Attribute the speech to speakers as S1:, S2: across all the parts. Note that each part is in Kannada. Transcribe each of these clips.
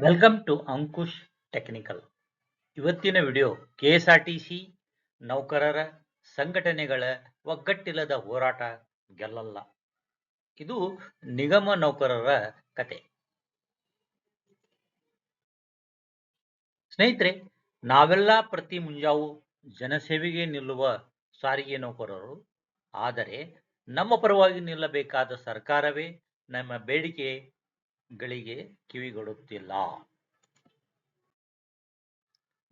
S1: ವೆಲ್ಕಮ್ ಟು ಅಂಕುಶ್ ಟೆಕ್ನಿಕಲ್ ಇವತ್ತಿನ ವಿಡಿಯೋ ಕೆಎಸ್ಆರ್ಟಿಸಿ ನೌಕರರ ಸಂಘಟನೆಗಳ ಒಗ್ಗಟ್ಟಿಲ್ಲದ ಹೋರಾಟ ಗೆಲ್ಲಲ್ಲ. ಇದು ನಿಗಮ ನೌಕರರ ಕತೆ. ಸ್ನೇಹಿತರೆ, ನಾವೆಲ್ಲ ಪ್ರತಿ ಮುಂಜಾವು ಜನಸೇವೆಗೆ ನಿಲ್ಲುವ ಸಾರಿಗೆ ನೌಕರರು. ಆದರೆ, ನಮ್ಮ ಪರವಾಗಿ ನಿಲ್ಲಬೇಕಾದ ಸರ್ಕಾರವೇ ನಮ್ಮ ಬೇಡಿಕೆಗಳಿಗೆ ಕಿವಿಗೊಡುತ್ತಿಲ್ಲ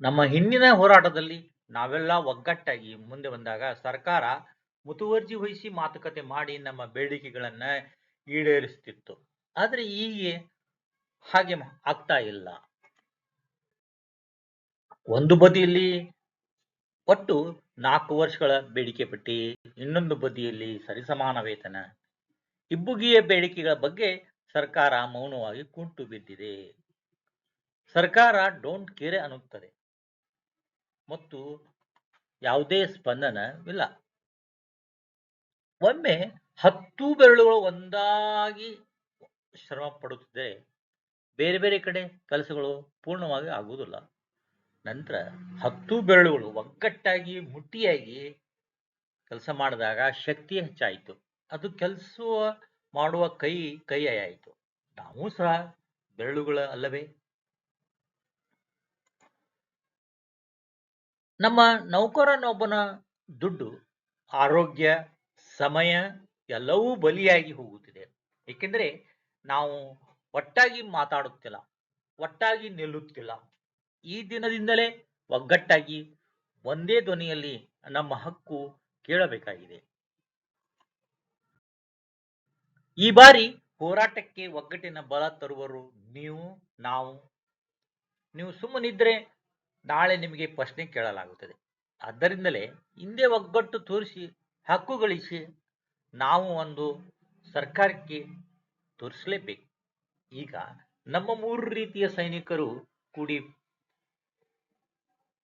S1: ನಮ್ಮ ಹಿಂದಿನ ಹೋರಾಟದಲ್ಲಿ ನಾವೆಲ್ಲ ಒಗ್ಗಟ್ಟಾಗಿ ಮುಂದೆ ಬಂದಾಗ ಸರ್ಕಾರ ಮುತುವರ್ಜಿ ವಹಿಸಿ ಮಾತುಕತೆ ಮಾಡಿ ನಮ್ಮ ಬೇಡಿಕೆಗಳನ್ನ ಈಡೇರಿಸ್ತಿತ್ತು. ಆದ್ರೆ ಈಗ ಹಾಗೆ ಆಗ್ತಾ ಇಲ್ಲ ಒಂದು ಬದಿಯಲ್ಲಿ ಒಟ್ಟು ನಾಲ್ಕು ವರ್ಷಗಳ ಬೇಡಿಕೆ ಪಟ್ಟಿ, ಇನ್ನೊಂದು ಬದಿಯಲ್ಲಿ ಸರಿಸಮಾನ ವೇತನ ಇಬ್ಬುಗಿಯ ಬೇಡಿಕೆಗಳ ಬಗ್ಗೆ ಸರ್ಕಾರ ಮೌನವಾಗಿ ಕುಂಟು ಬಿದ್ದಿದೆ. ಸರ್ಕಾರ ಡೋಂಟ್ ಕೇರೆ ಅನ್ನುತ್ತದೆ. ಮತ್ತು ಯಾವುದೇ ಸ್ಪಂದನವಿಲ್ಲ ಒಮ್ಮೆ ಹತ್ತು ಬೆರಳುಗಳು ಒಂದಾಗಿ ಶ್ರಮ ಪಡುತ್ತಿದ್ದರೆ ಬೇರೆ ಬೇರೆ ಕಡೆ ಕೆಲಸಗಳು ಪೂರ್ಣವಾಗಿ ಆಗುವುದಿಲ್ಲ. ನಂತರ ಹತ್ತು ಬೆರಳುಗಳು ಒಗ್ಗಟ್ಟಾಗಿ ಮುಟ್ಟಿಯಾಗಿ ಕೆಲಸ ಮಾಡಿದಾಗ ಶಕ್ತಿ ಹೆಚ್ಚಾಯಿತು. ಅದು ಕೆಲಸ ಮಾಡುವ ಕೈ ಕೈಯಾಯಿತು ನಾವು ಸಹ ಬೆರಳುಗಳ ಅಲ್ಲವೇ? ನಮ್ಮ ನೌಕರನೊಬ್ಬನ ದುಡ್ಡು, ಆರೋಗ್ಯ, ಸಮಯ ಎಲ್ಲವೂ ಬಲಿಯಾಗಿ ಹೋಗುತ್ತಿದೆ. ಏಕೆಂದರೆ ನಾವು ಒಟ್ಟಾಗಿ ಮಾತಾಡುತ್ತಿಲ್ಲ, ಒಟ್ಟಾಗಿ ನಿಲ್ಲುತ್ತಿಲ್ಲ. ಈ ದಿನದಿಂದಲೇ ಒಗ್ಗಟ್ಟಾಗಿ ಒಂದೇ ಧ್ವನಿಯಲ್ಲಿ ನಮ್ಮ ಹಕ್ಕು ಕೇಳಬೇಕಾಗಿದೆ. ಈ ಬಾರಿ ಹೋರಾಟಕ್ಕೆ ಒಗ್ಗಟ್ಟಿನ ಬಲ ತರುವರು ನೀವು, ನಾವು. ನೀವು ಸುಮ್ಮನಿದ್ರೆ ನಾಳೆ ನಿಮಗೆ ಪ್ರಶ್ನೆ ಕೇಳಲಾಗುತ್ತದೆ. ಆದ್ದರಿಂದಲೇ ಹಿಂದೆ ಒಗ್ಗಟ್ಟು ತೋರಿಸಿ ಹಕ್ಕು ಗಳಿಸಿ ನಾವು ಒಂದು ಸರ್ಕಾರಕ್ಕೆ ತೋರಿಸಲೇಬೇಕು. ಈಗ ನಮ್ಮ ಮೂರು ರೀತಿಯ ಸೈನಿಕರು ಕೂಡಿ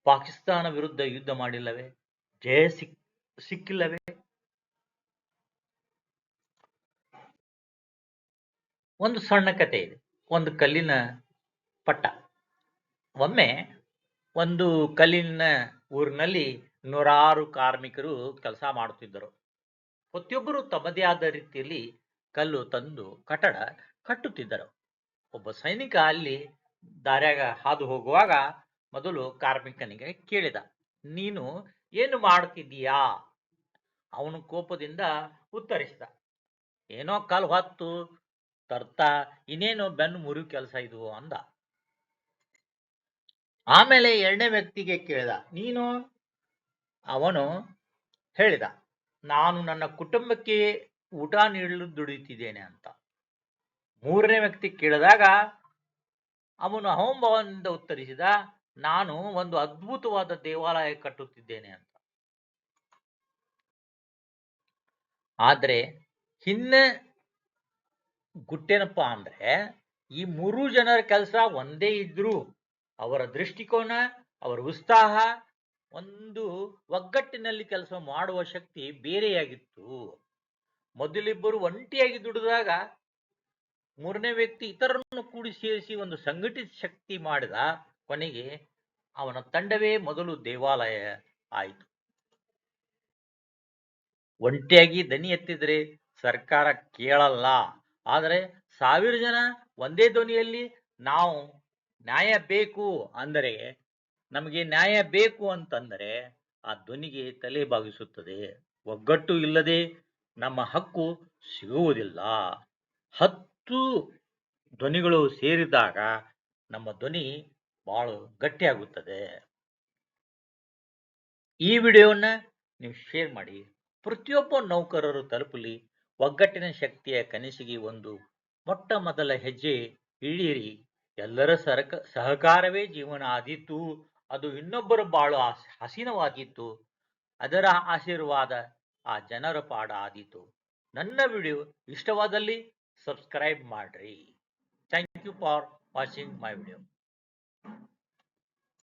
S1: ಪಾಕಿಸ್ತಾನ ವಿರುದ್ಧ ಯುದ್ಧ ಮಾಡಿಲ್ಲವೇ? ಜಯ ಸಿಕ್, ಸಿಕ್ಕಿಲ್ಲವೇ? ಒಂದು ಸಣ್ಣ ಕತೆ ಇದೆ, ಒಂದು ಕಲ್ಲಿನ ಪಟ್ಟ. ಒಮ್ಮೆ ಒಂದು ಕಲ್ಲಿನ ಊರಿನಲ್ಲಿ ನೂರಾರು ಕಾರ್ಮಿಕರು ಕೆಲಸ ಮಾಡುತ್ತಿದ್ದರು. ಪ್ರತಿಯೊಬ್ಬರು ತಮ್ಮದೇ ಆದ ರೀತಿಯಲ್ಲಿ ಕಲ್ಲು ತಂದು ಕಟ್ಟಡ ಕಟ್ಟುತ್ತಿದ್ದರು. ಒಬ್ಬ ಸೈನಿಕ ಅಲ್ಲಿ ದಾರ್ಯಾಗ ಹಾದು ಹೋಗುವಾಗ ಮೊದಲು ಕಾರ್ಮಿಕನಿಗೆ ಕೇಳಿದ, ನೀನು ಏನು ಮಾಡುತ್ತಿದ್ದೀಯಾ? ಅವನು ಕೋಪದಿಂದ ಉತ್ತರಿಸಿದ, ಏನೋ ಕಲ್ಲು ಹೊತ್ತು ತರ್ತಾ ಇನ್ನೇನು ಬೆನ್ನು ಮುರು ಕೆಲಸ ಇದು ಅಂದ. ಆಮೇಲೆ ಎರಡನೇ ವ್ಯಕ್ತಿಗೆ ಕೇಳಿದ, ನೀನು? ಅವನು ಹೇಳಿದ, ನಾನು ನನ್ನ ಕುಟುಂಬಕ್ಕೆ ಊಟ ನೀಡಲು ದುಡಿಯುತ್ತಿದ್ದೇನೆ ಅಂತ. ಮೂರನೇ ವ್ಯಕ್ತಿ ಕೇಳಿದಾಗ, ಅವನು ಅಹಂಭಾವದಿಂದ ಉತ್ತರಿಸಿದ, ನಾನು ಒಂದು ಅದ್ಭುತವಾದ ದೇವಾಲಯ ಕಟ್ಟುತ್ತಿದ್ದೇನೆ ಅಂತ. ಆದ್ರೆ ಹಿಂದೆ ಗುಟ್ಟೇನಪ್ಪ ಅಂದ್ರೆ ಈ ಮೂರು ಜನರ ಕೆಲಸ ಒಂದೇ ಇದ್ರು ಅವರ ದೃಷ್ಟಿಕೋನ, ಅವರ ಉತ್ಸಾಹ, ಒಂದು ಒಗ್ಗಟ್ಟಿನಲ್ಲಿ ಕೆಲಸ ಮಾಡುವ ಶಕ್ತಿ ಬೇರೆಯಾಗಿತ್ತು. ಮೊದಲಿಬ್ಬರು ಒಂಟಿಯಾಗಿ ದುಡಿದಾಗ ಮೂರನೇ ವ್ಯಕ್ತಿ ಇತರರನ್ನು ಕೂಡಿ ಸೇರಿಸಿ ಒಂದು ಸಂಘಟಿತ ಶಕ್ತಿ ಮಾಡಿದ ಕೊನೆಗೆ ಅವನ ತಂಡವೇ ಮೊದಲು ದೇವಾಲಯ ಆಯಿತು. ಒಂಟಿಯಾಗಿ ದನಿ ಎತ್ತಿದ್ರೆ ಸರ್ಕಾರ ಕೇಳಲ್ಲ. ಆದರೆ ಸಾವಿರ ಜನ ಒಂದೇ ಧ್ವನಿಯಲ್ಲಿ ನಾವು ನ್ಯಾಯ ಬೇಕು ಅಂದರೆ ನಮಗೆ ನ್ಯಾಯ ಬೇಕು ಅಂತಂದರೆ ಆ ಧ್ವನಿಗೆ ತಲೆ ಬಾಗಿಸುತ್ತದೆ. ಒಗ್ಗಟ್ಟು ಇಲ್ಲದೆ ನಮ್ಮ ಹಕ್ಕು ಸಿಗುವುದಿಲ್ಲ. ಹತ್ತು ಧ್ವನಿಗಳು ಸೇರಿದಾಗ ನಮ್ಮ ಧ್ವನಿ ಬಹಳ ಗಟ್ಟಿಯಾಗುತ್ತದೆ. ಈ ವಿಡಿಯೋನ ನೀವು ಶೇರ್ ಮಾಡಿ. ಪ್ರತಿಯೊಬ್ಬ ನೌಕರರು ತಲುಪಲಿ ಒಗ್ಗಟ್ಟಿನ ಶಕ್ತಿಯ ಕನಸಿಗೆ ಒಂದು ಮೊಟ್ಟ ಮೊದಲ ಹೆಜ್ಜೆ ಇಳಿಯಿರಿ. ಎಲ್ಲರ ಸರಕ, ಸಹಕಾರವೇ ಜೀವನ ಆದಿತ್ತು ಅದು ಇನ್ನೊಬ್ಬರು ಬಾಳು ಹಸ- ಹಸೀನವಾಗಿತ್ತು. ಅದರ ಆಶೀರ್ವಾದ ಆ ಜನರ ಪಾಡ ಆದೀತು. ನನ್ನ ವಿಡಿಯೋ ಇಷ್ಟವಾದಲ್ಲಿ ಸಬ್ಸ್ಕ್ರೈಬ್ ಮಾಡ್ರಿ. Thank you for watching my video.